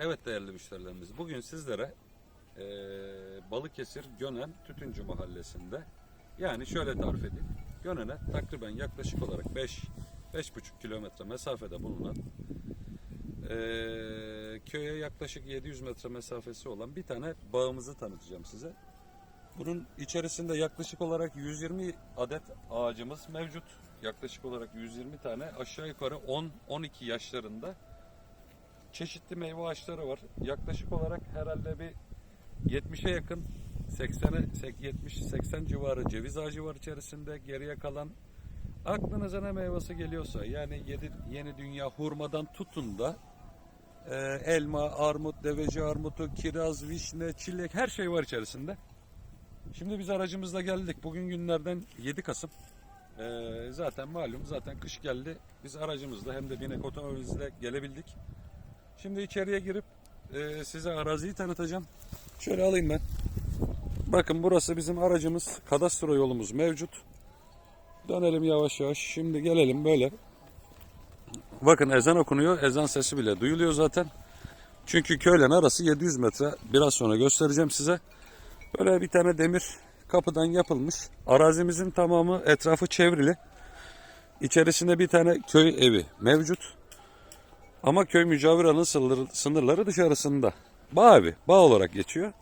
Evet değerli müşterilerimiz, bugün sizlere eee, Balıkesir Gönen Tütüncü Mahallesi'nde yani şöyle tarif edeyim. Gönen'e takriben yaklaşık olarak 5 5,5 kilometre mesafede bulunan eee, köye yaklaşık 700 metre mesafesi olan bir tane bağımızı tanıtacağım size. Bunun içerisinde yaklaşık olarak 120 adet ağacımız mevcut. Yaklaşık olarak 120 tane aşağı yukarı 10-12 yaşlarında çeşitli meyve ağaçları var. Yaklaşık olarak herhalde bir 70'e yakın 80'e 70-80 civarı ceviz ağacı var içerisinde. Geriye kalan aklınıza ne meyvesi geliyorsa yani yedi, yeni dünya hurmadan tutun da e, elma, armut, deveci armutu, kiraz, vişne, çilek her şey var içerisinde. Şimdi biz aracımızla geldik. Bugün günlerden 7 Kasım. Ee, zaten malum zaten kış geldi. Biz aracımızla hem de binek otomobilimizle gelebildik. Şimdi içeriye girip e, size araziyi tanıtacağım. Şöyle alayım ben. Bakın burası bizim aracımız. Kadastro yolumuz mevcut. Dönelim yavaş yavaş. Şimdi gelelim böyle. Bakın ezan okunuyor. Ezan sesi bile duyuluyor zaten. Çünkü köylen arası 700 metre. Biraz sonra göstereceğim size. Böyle bir tane demir kapıdan yapılmış. Arazimizin tamamı etrafı çevrili. İçerisinde bir tane köy evi mevcut. Ama köy mücavir alanı sınırları, dışarısında. Bağ evi, bağ olarak geçiyor.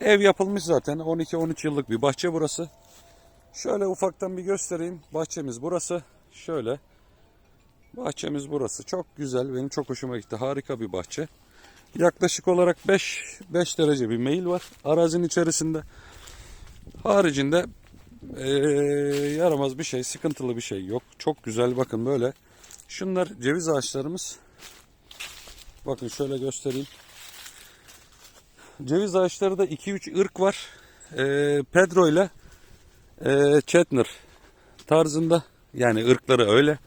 Ev yapılmış zaten. 12-13 yıllık bir bahçe burası. Şöyle ufaktan bir göstereyim. Bahçemiz burası. Şöyle. Bahçemiz burası. Çok güzel. Benim çok hoşuma gitti. Harika bir bahçe. Yaklaşık olarak 5 5 derece bir meyil var arazinin içerisinde. Haricinde eee, yaramaz bir şey, sıkıntılı bir şey yok. Çok güzel bakın böyle. Şunlar ceviz ağaçlarımız. Bakın şöyle göstereyim. Ceviz ağaçları da 2-3 ırk var. Eee, Pedro ile eee Chetner tarzında. Yani ırkları öyle.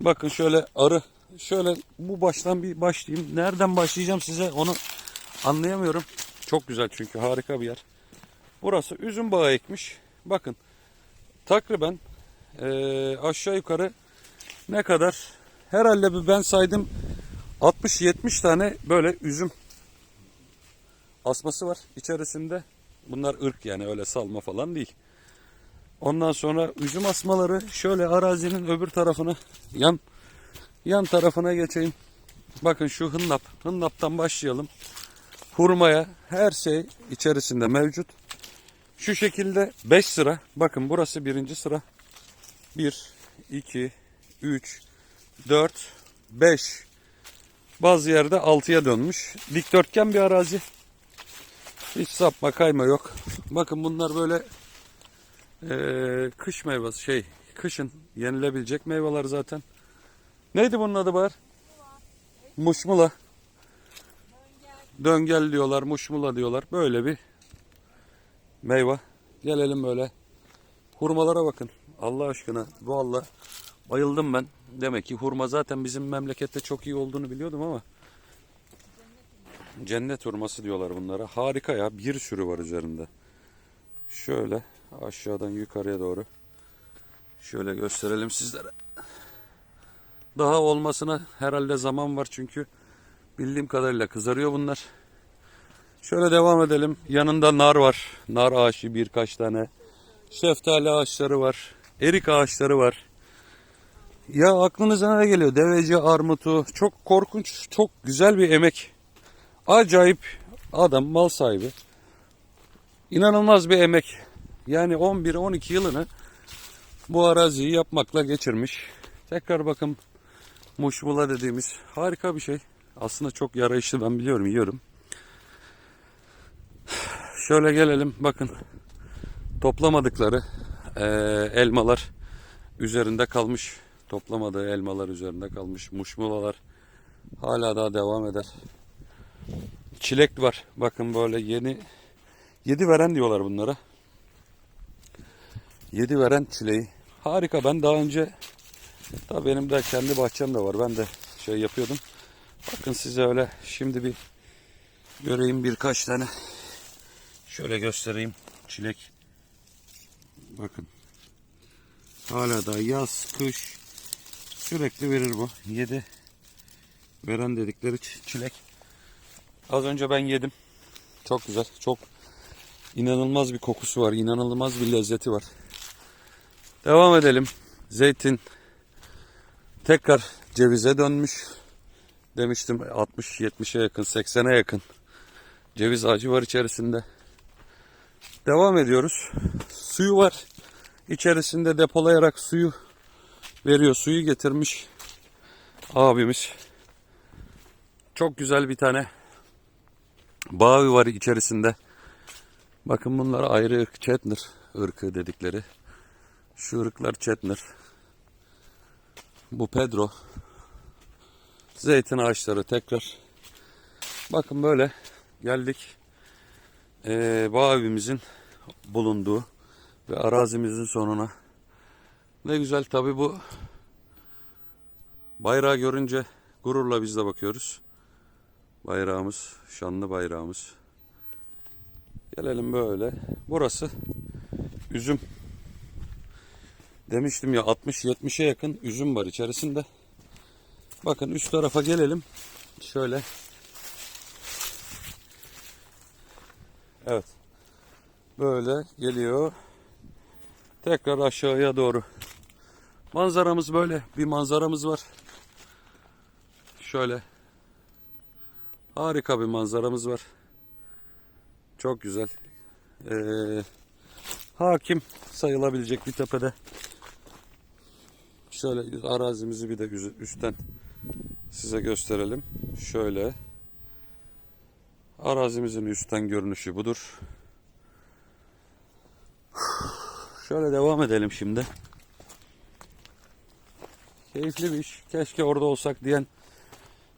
Bakın şöyle arı. Şöyle bu baştan bir başlayayım. Nereden başlayacağım size onu anlayamıyorum. Çok güzel çünkü harika bir yer. Burası üzüm bağı ekmiş. Bakın takriben eee, aşağı yukarı ne kadar herhalde bir ben saydım 60-70 tane böyle üzüm asması var içerisinde. Bunlar ırk yani öyle salma falan değil. Ondan sonra üzüm asmaları şöyle arazinin öbür tarafına yan yan tarafına geçeyim. Bakın şu hınnap. Hınnaptan başlayalım. Hurmaya her şey içerisinde mevcut. Şu şekilde 5 sıra. Bakın burası birinci sıra. 1, 2, 3, 4, 5. Bazı yerde 6'ya dönmüş. Dikdörtgen bir arazi. Hiç sapma kayma yok. Bakın bunlar böyle eee, kış meyvesi şey kışın yenilebilecek meyveler zaten. Neydi bunun adı var? Muşmula. Döngel diyorlar, muşmula diyorlar. Böyle bir meyve. Gelelim böyle. Hurmalara bakın. Allah aşkına. Vallahi bayıldım ben. Demek ki hurma zaten bizim memlekette çok iyi olduğunu biliyordum ama cennet hurması diyorlar bunlara. Harika ya. Bir sürü var üzerinde. Şöyle aşağıdan yukarıya doğru. Şöyle gösterelim sizlere. Daha olmasına herhalde zaman var çünkü bildiğim kadarıyla kızarıyor bunlar. Şöyle devam edelim. Yanında nar var. Nar ağaçı birkaç tane. Şeftali ağaçları var. Erik ağaçları var. Ya aklınıza ne geliyor? Deveci armutu. Çok korkunç, çok güzel bir emek. Acayip adam, mal sahibi. İnanılmaz bir emek. Yani 11-12 yılını bu araziyi yapmakla geçirmiş. Tekrar bakın muşmula dediğimiz harika bir şey. Aslında çok yarayışlı ben biliyorum yiyorum. Şöyle gelelim bakın toplamadıkları eee, elmalar üzerinde kalmış. Toplamadığı elmalar üzerinde kalmış. Muşmulalar hala daha devam eder. Çilek var. Bakın böyle yeni yedi veren diyorlar bunlara. Yedi veren çileği. Harika. Ben daha önce Tabii benim de kendi bahçem de var. Ben de şey yapıyordum. Bakın size öyle şimdi bir göreyim birkaç tane. Şöyle göstereyim. Çilek. Bakın. Hala da yaz, kış sürekli verir bu. Yedi veren dedikleri çilek. Az önce ben yedim. Çok güzel. Çok inanılmaz bir kokusu var. inanılmaz bir lezzeti var. Devam edelim. Zeytin tekrar cevize dönmüş. Demiştim 60-70'e yakın, 80'e yakın ceviz ağacı var içerisinde. Devam ediyoruz. Suyu var. İçerisinde depolayarak suyu veriyor. Suyu getirmiş abimiz. Çok güzel bir tane bağ var içerisinde. Bakın bunlar ayrı ırk Chetner ırkı dedikleri. Şu ırklar Chetner. Bu Pedro. Zeytin ağaçları tekrar. Bakın böyle geldik. Ee, bağ bulunduğu ve arazimizin sonuna. Ne güzel tabi bu bayrağı görünce gururla biz de bakıyoruz. Bayrağımız, şanlı bayrağımız. Gelelim böyle. Burası üzüm. Demiştim ya 60-70'e yakın üzüm var içerisinde. Bakın üst tarafa gelelim. Şöyle. Evet. Böyle geliyor. Tekrar aşağıya doğru. Manzaramız böyle. Bir manzaramız var. Şöyle. Harika bir manzaramız var. Çok güzel. Ee, hakim sayılabilecek bir tepede. Şöyle arazimizi bir de üstten size gösterelim. Şöyle. Arazimizin üstten görünüşü budur. Şöyle devam edelim şimdi. Keyifli bir iş. Keşke orada olsak diyen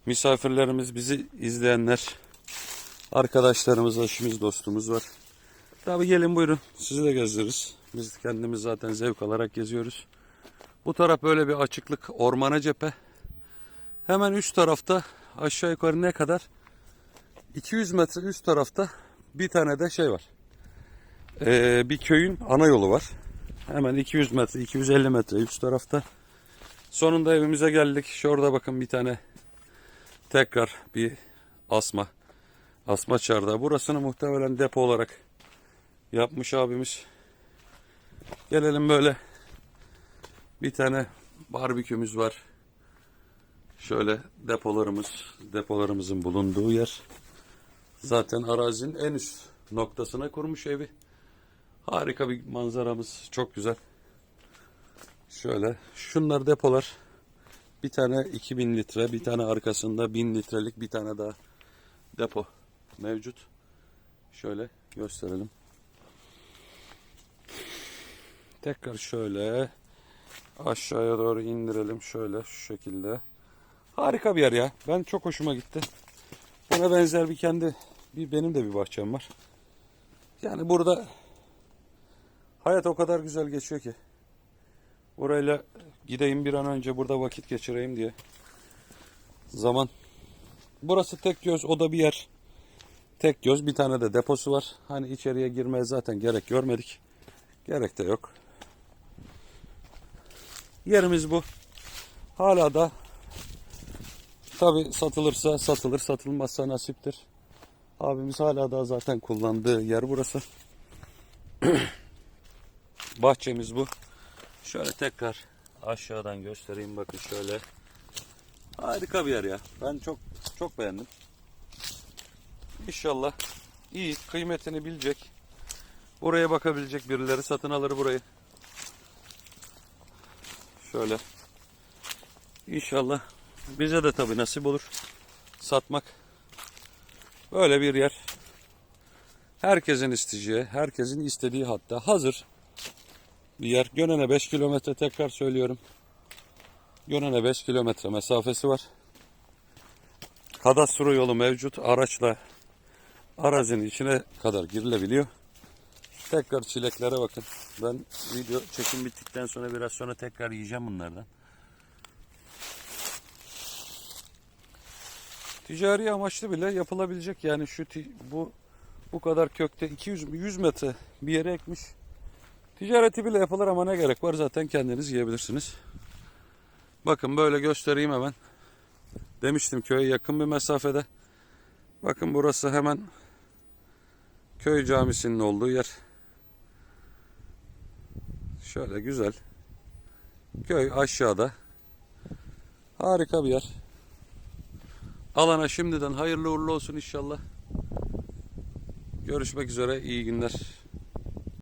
misafirlerimiz, bizi izleyenler, arkadaşlarımız, eşimiz, dostumuz var. Tabi gelin buyurun. Sizi de gezdiririz. Biz kendimiz zaten zevk alarak geziyoruz. Bu taraf böyle bir açıklık, ormana cephe. Hemen üst tarafta aşağı yukarı ne kadar? 200 metre üst tarafta bir tane de şey var. Ee, bir köyün ana yolu var. Hemen 200 metre, 250 metre üst tarafta. Sonunda evimize geldik. Şurada bakın bir tane tekrar bir asma. Asma çardağı. Burasını muhtemelen depo olarak yapmış abimiz. Gelelim böyle. Bir tane barbekümüz var. Şöyle depolarımız, depolarımızın bulunduğu yer. Zaten arazinin en üst noktasına kurmuş evi. Harika bir manzaramız. Çok güzel. Şöyle. Şunlar depolar. Bir tane 2000 litre, bir tane arkasında 1000 litrelik bir tane daha depo mevcut. Şöyle gösterelim. Tekrar şöyle aşağıya doğru indirelim. Şöyle şu şekilde. Harika bir yer ya. Ben çok hoşuma gitti. Buna benzer bir kendi bir benim de bir bahçem var. Yani burada hayat o kadar güzel geçiyor ki. Orayla gideyim bir an önce burada vakit geçireyim diye. Zaman. Burası tek göz, o da bir yer. Tek göz, bir tane de deposu var. Hani içeriye girmeye zaten gerek görmedik. Gerek de yok. Yerimiz bu. Hala da tabi satılırsa satılır, satılmazsa nasiptir. Abimiz hala da zaten kullandığı yer burası. Bahçemiz bu. Şöyle tekrar aşağıdan göstereyim bakın şöyle. Harika bir yer ya. Ben çok çok beğendim. İnşallah iyi kıymetini bilecek. Buraya bakabilecek birileri satın alır burayı. Şöyle. İnşallah bize de tabii nasip olur satmak. Böyle bir yer. Herkesin isteyeceği, herkesin istediği hatta hazır bir yer. Gönen'e 5 kilometre tekrar söylüyorum. Gönen'e 5 kilometre mesafesi var. Kadastro yolu mevcut. Araçla arazinin içine kadar girilebiliyor. Tekrar çileklere bakın. Ben video çekim bittikten sonra biraz sonra tekrar yiyeceğim bunlardan. Ticari amaçlı bile yapılabilecek yani şu bu bu kadar kökte 200 100 metre bir yere ekmiş. Ticareti bile yapılır ama ne gerek var zaten kendiniz yiyebilirsiniz. Bakın böyle göstereyim hemen. Demiştim köye yakın bir mesafede. Bakın burası hemen köy camisinin olduğu yer. Şöyle güzel. Köy aşağıda. Harika bir yer. Alana şimdiden hayırlı uğurlu olsun inşallah. Görüşmek üzere. iyi günler.